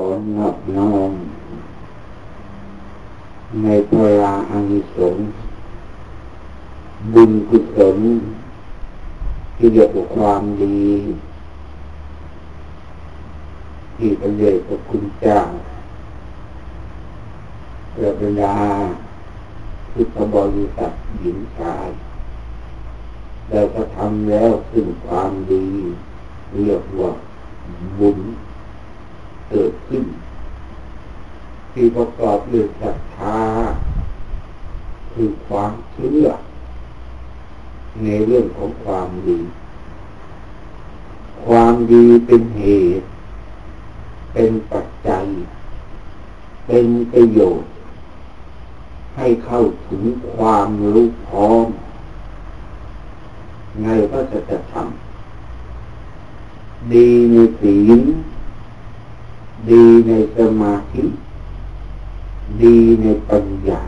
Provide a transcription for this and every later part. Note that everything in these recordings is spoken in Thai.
ขอนับน้อมในพระอานิสงส์บุญกุศลที่เรียกว่าความดีที่เป็นเดชพระคุณเจ้าและบรรดาพุทธบริษัทหญิงชายเราก็ทำแล้วซึ่งความดี เรียกว่าบุญ เกิดขึ้น ที่ประกอบด้วยศรัทธาคือความเชื่อ ในเรื่องของความดี ความดีเป็นเหตุ เป็นปัจจัย เป็นประโยชน์ ให้เข้าถึงความรู้พร้อมในพระสัจธรรมดีในศีล ในสมาธิดีในปัญญา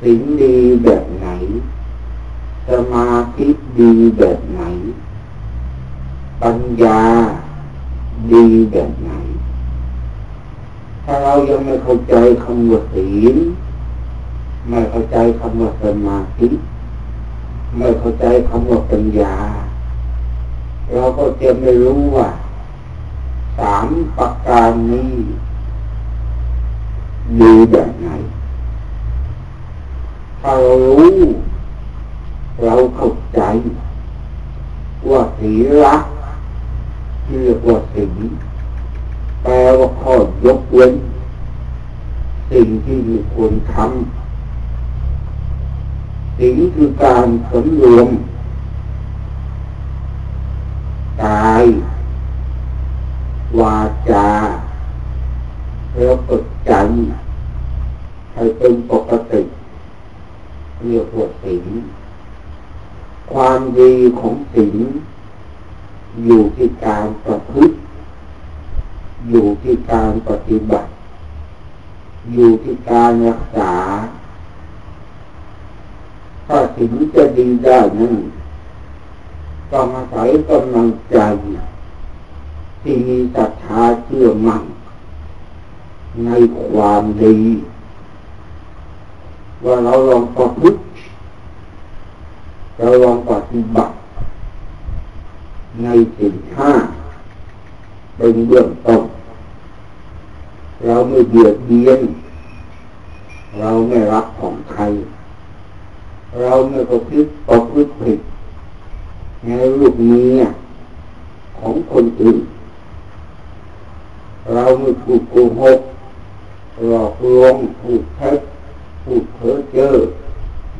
ศีลดีแบบไหน สมาธิดีแบบไหน ปัญญาดีแบบไหน ถ้าเรายังไม่เข้าใจคำว่าศีลไม่เข้าใจคำว่าสมาธิไม่เข้าใจคำว่าปัญญา เราก็จะไม่รู้ว่า สามประการนี้มีแบบไหนถ้าเรารู้เราเข้าใจ ว่าสีละเรียกว่าสีแปลว่าข้อยกเว้น สิ่งที่มีควรทำสิ่งคือการสมรวมกายวาจาแล้วก็ใจให้เป็นปกติเรียกว่าศีลความ ดีของศีลอยู่ที่การประพฤติ อยู่ที่การปฏิบัติ อยู่ที่การรักษาถ้าศีลจะดีได้นั้นต้องอาศัยกำลังใจที่มีศรัทธาเชื่อมั่นในความดี ว่าเราลองประพฤติเราลอง ฏิบัติ ในสิ่งห้าเป็นเบื้องต้นเราไม่เบียดเบียน เราไม่รักของใคร เราไม่ประพฤติประพฤติผิดในลูกเมียของคนอื่น เราไม่ถูกโกหกหลอกลวงพูดเท็จพูดเพ้อเจ้อ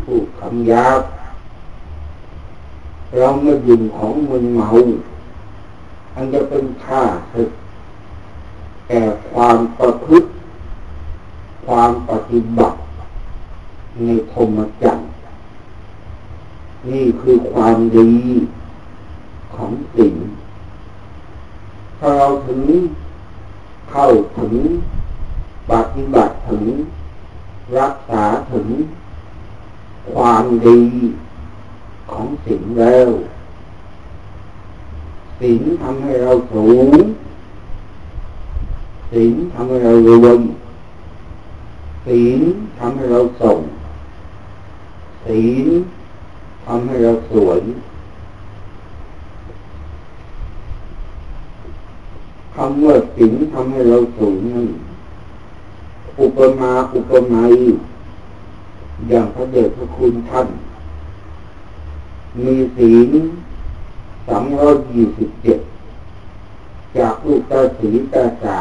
พูดคำหยาบ เราไม่ยินของมึนเมา อันจะเป็นค่าศึกแก่ความประพฤติ ความปฏิบัติ ในธรรมจักรนี่คือความดีของสิ่งถ้าเราถึงเข้าถึงปฏิบัติถึง รักษาถึง ความดี ของสิ่งแล้วสิ่งทำให้เราสูงสิ่งทำให้เรารวยสิ่งทำให้เราส่งสิ่งทำให้เราสวยคำว่าสิ่งทำให้เราสูงนั้นอุปมาอุปไมยอย่างพระเดชพระคุณท่าน มีศีลสองร้อยยี่สิบเจ็ดจากลูกตาสีตาสา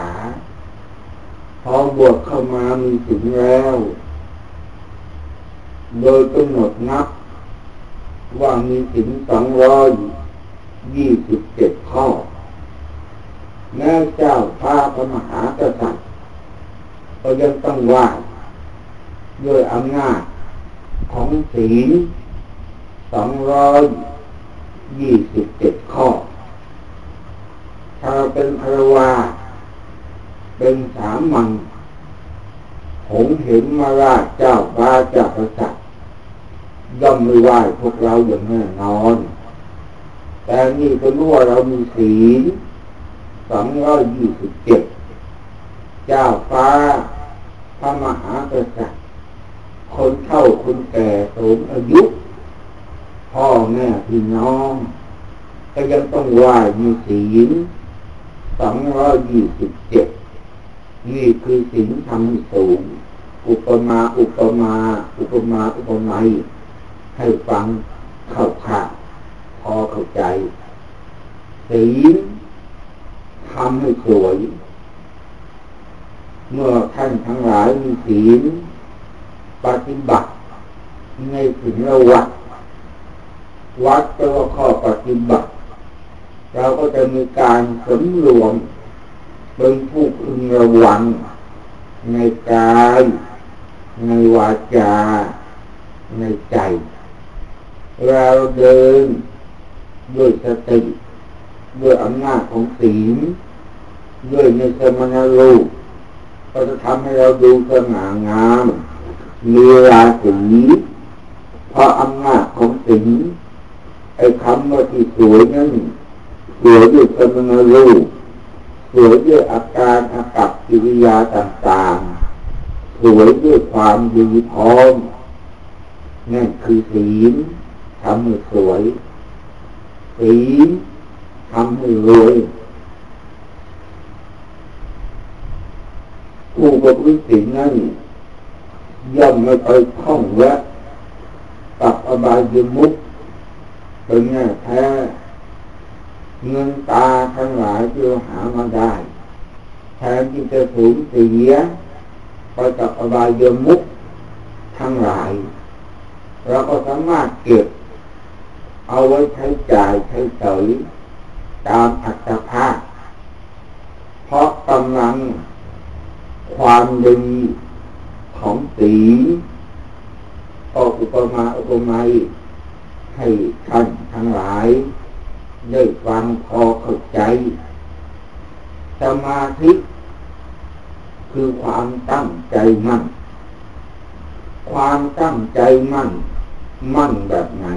พอบวชเข้ามามีศีลแล้ว โดยกำหนดนับ ว่ามีศีลสองร้อยยี่สิบเจ็ดข้อ แม้เจ้าพาพระมหากษัตริย์ก็ยังต้องว่า ด้วยอำนาจของศีล สองร้อยยี่สิบเจ็ดข้อถ้าเป็นคารวา เป็นสามัญผมเห็นมาราชเจ้าพาเจ้าประสัตย่อมไม่ไหวพวกเราอย่างแน่นอน แต่นี่เป็นว่าเรามีศีลสองร้อยยี่สิบเจ็ดเจ้าฟ้าพระมหากษัตริย์คนเฒ่าคนแก่สูงอายุ พ่อแม่พี่น้องก็ยังต้องไหว้มีศีลสองร้อยยี่สิบเจ็ดนี่คือศีลทำสูง อุปมาอุปมาอุปมาอุปไมยให้ฟังเข้าข่าพอเข้าใจศีลทำให้สวย เมื่อท่านทั้งหลายมีศีลปฏิบัติในถึงระวัด วัดตัวข้อปฏิบัติ เราก็จะมีการสำรวมเป็นผู้พึงระวัง ในกาย ในวาจา ในใจ เราเดินด้วยสติ ด้วยอำนาจของศีลด้วยในสมณรูปก็จะทำให้เราดูสง่างามมีราศีเพราะอำนาจของศีล อ้คำว่าที่สวยนั้นสวยด้วยสมณรูปสวยด้วยอาการอากับกิริยาต่างๆสวยด้วยความดีพร้อมนั่นคือศีลทำให้สวยศีลทำให้รวยผู้บริสิทนั้นย่อมไม่ไปท่องแวะกับอบายมุก เป็นแง่แท้เงินตาทั้งหลายที่เราหามาได้แทนที่จะสูญเสียไปกับอบายมุกทั้งหลายเราก็สามารถเก็บ เอาไว้ใช้จ่ายใช้สอยตามอัตภาพ เพราะกำลังความดีของสีออกอุปมาอุปไมยให้ท่านทั้งหลายได้ฟังพอเข้าใจ สมาธิคือความตั้งใจ มั่น ความตั้งใจมั่น มั่นแบบไหน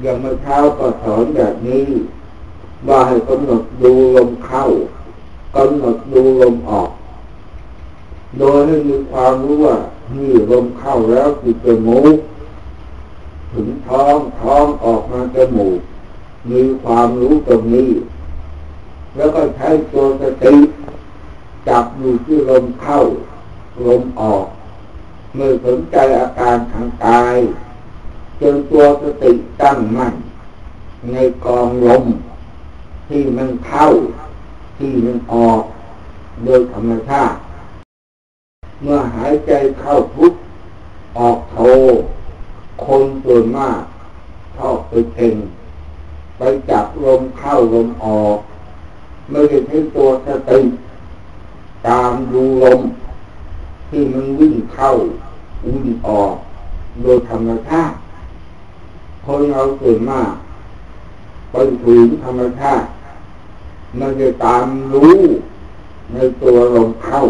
อย่างเมื่อเช้าก็สอนแบบนี้ ว่าให้กำหนดดูลมเข้ากำหนดดูลมออก โดยให้มีความรู้ว่านี่ลมเข้าแล้วคือจมูกถึงท้องท้องออกมาจมูกมีความรู้ตรงนี้ แล้วก็ใช้ตัวสติ จับอยู่ที่ลมเข้า ลมออกเมื่อสนใจอาการทางกายจนตัวสติตั้งมั่นในกองลม ที่มันเข้า ที่มันออก โดยธรรมชาติ เมื่อหายใจเข้าพุทออกโท คนส่วนมากชอบไปเก่งไปจับลมเข้าลมออก ไม่ได้ใช้ตัวสติ ตามดูลมที่มันวิ่งเข้าวิ่งออก โดยธรรมชาติคนเราส่วนมากไปถึงธรรมชาติมันจะตามรู้ในตัวลมเข้า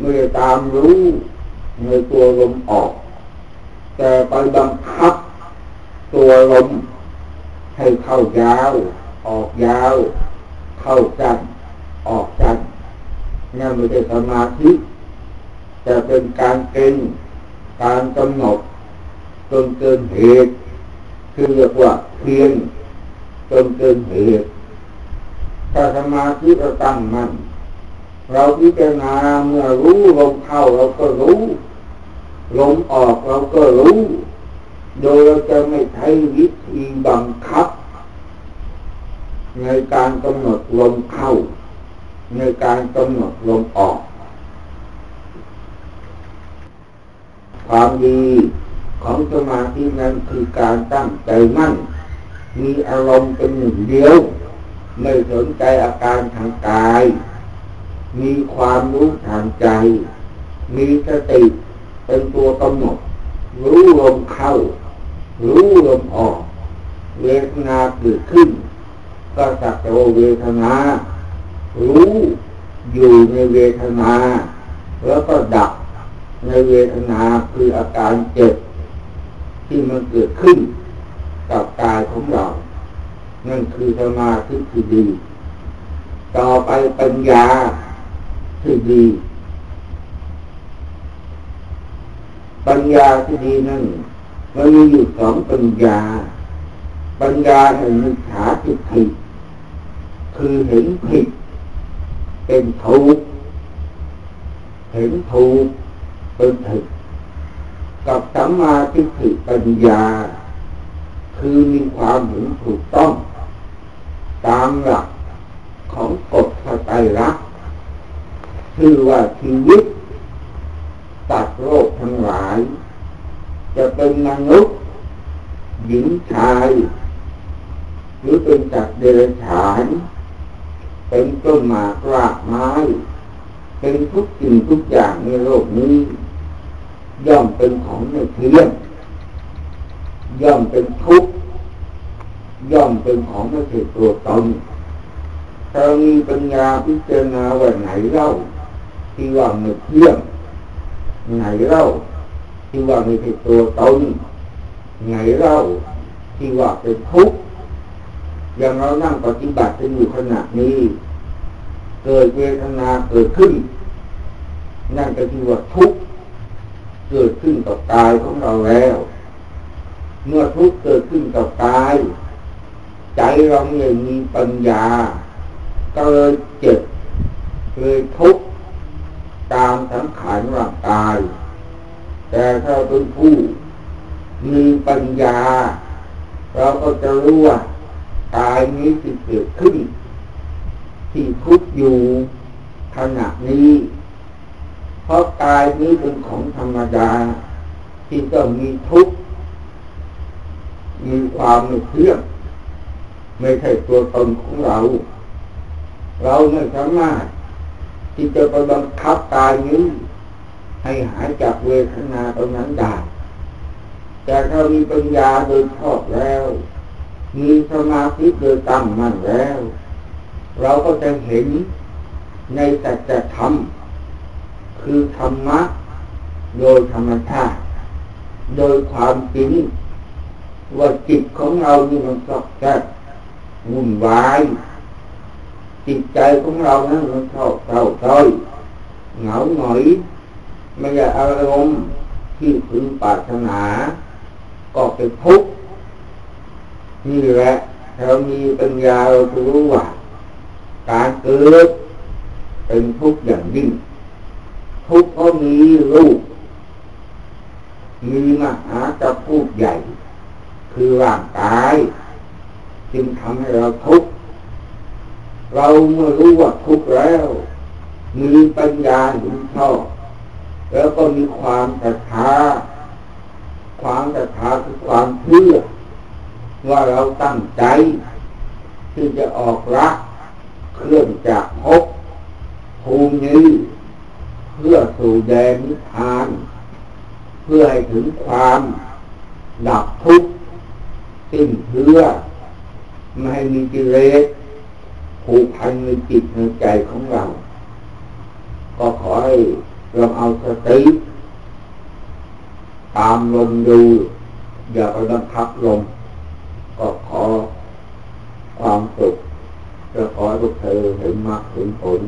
มันจะตามรู้ในตัวลมออก แต่ไปบังคับตัวลมให้เข้ายาว ออกยาว เข้าจันออกจัน นั่นไม่ใช่สมาธิแต่เป็นการเก่งการกำหนดจนเกินเหตุ คือเรียกว่าเพียงจนเกินเหตุถ้าสมาธิเราตั้งมั่นเราพิจารณาเมื่อรู้ลมเข้าเราก็รู้ลมออกเราก็รู้ โดยเราจะไม่ใช้วิธีบังคับ ในการกำหนดลมเข้า ในการกำหนดลมออก ความดีของสมาธินั้นคือการตั้งใจมั่น มีอารมณ์เป็นหนึ่งเดียว ไม่สนใจอาการทางกาย มีความรู้ทางใจ มีสติเป็นตัวกำหนด รู้ลมเข้า รู้ลมออก เวทนาเกิดขึ้น ก็สักแต่ว่าเวทนา รู้อยู่ในเวทนา แล้วก็ดับในเวทนาคืออาการเจ็บที่มันเกิดขึ้นกับกายของเรา นั่นคือสมาธิที่ดี ต่อไปปัญญาที่ดี ปัญญาที่ดีนั่นมันมีอยู่สองปัญญา ปัญญาแห่งมิจฉาทิฏฐิคือเห็นผิด เป็นทุกข์เห็นถูกข์เป็นผิดกับสัมมาทิฏฐิปัญญา คือมีความเห็นถูกต้อง ตามหลักของกฎสไตรลักษณ์ชื่อว่าชีวิตตัดโรคทั้งหลาย จะเป็นมนุษย์หญิงชาย หรือเป็นจัตว์เดรัจฉาน เป็นต้นหมากรากไม้ เป็นทุกสิ่งทุกอย่างในโลกนี้ ย่อมเป็นของไม่เที่ยงย่อมเป็นทุกข์ย่อมเป็นของไม่ใช่ตัวตนถ้ามีปัญญาพิจารณาว่าไหนเล่า ที่ว่าไม่เที่ยงไหนเล่า ที่ว่าไม่ใช่ตัวตนไหนเล่า ที่ว่าเป็นทุกข์ อย่างเรานั่งปฏิบัติกันอยู่ขณะนี้ เกิดเวทนาเกิดขึ้น นั่นก็คือว่าทุกข์เกิดขึ้นกับกายของเราแล้ว เมื่อทุกข์เกิดขึ้นกับกาย ใจเราไม่มีปัญญา ก็เลยเจ็บเลยทุกข์ตามสังขารร่างกาย แต่ถ้าเป็นผู้มีปัญญา เราก็จะรู้ว่า กายนี้ที่เกิดขึ้น ที่ทุกอยู่ขณะนี้เพราะกายนี้เป็นของธรรมดา ที่ต้องมีทุกข์มีความไม่เที่ยงไม่ใช่ตัวตนของเรา เราไม่สามารถที่จะไปบังคับกายนี้ ให้หายจากเวทนาตรงนั้นได้แต่ถ้ามีปัญญาโดยชอบแล้ว มีสมาธิโดยตั้งมั่นแล้ว เราก็จะเห็นในสัจธรรม คือธรรมะ โดยธรรมชาติ โดยความจริงว่าจิตของเรานี่มันสอกแกวุ่นวาย จิตใจของเรานั้นมันเศร้าเศร้าต้อยเหงาหงอยไม่อยากอารมณ์ที่พึงปรารถนา ก็เป็นทุกข์ นี่แหละเรามีปัญญาเราจะรู้ว่าการเกิดเป็นทุกข์อย่างยิ่ง ทุกข์ก็มีรูป มีมหาจะพูดใหญ่ คือร่างกาย จึงทำให้เราทุกข์เราเมื่อรู้ว่าทุกข์แล้ว มีปัญญาเห็นชอบแล้วก็มีความศรัทธาความศรัทธาคือความเชื่อ ว่าเราตั้งใจ ที่จะออกรักเคลื่อนจากภพภูมินี้เพื่อสู่แดนนิพพาน เพื่อให้ถึงความดับทุกข์สิ้นเพื่อไม่ให้มีกิเลสผูกพันในจิตในใจของเรา ก็ขอให้เราเอาสติตามลมดู อย่าไปบังคับลม ก็ขอความสุขจะขอให้พวกเธอเห็นมรรคเห็นผล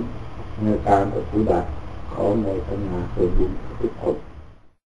ในการปฏิบัติขอในธนาเป็นบุญทุกคน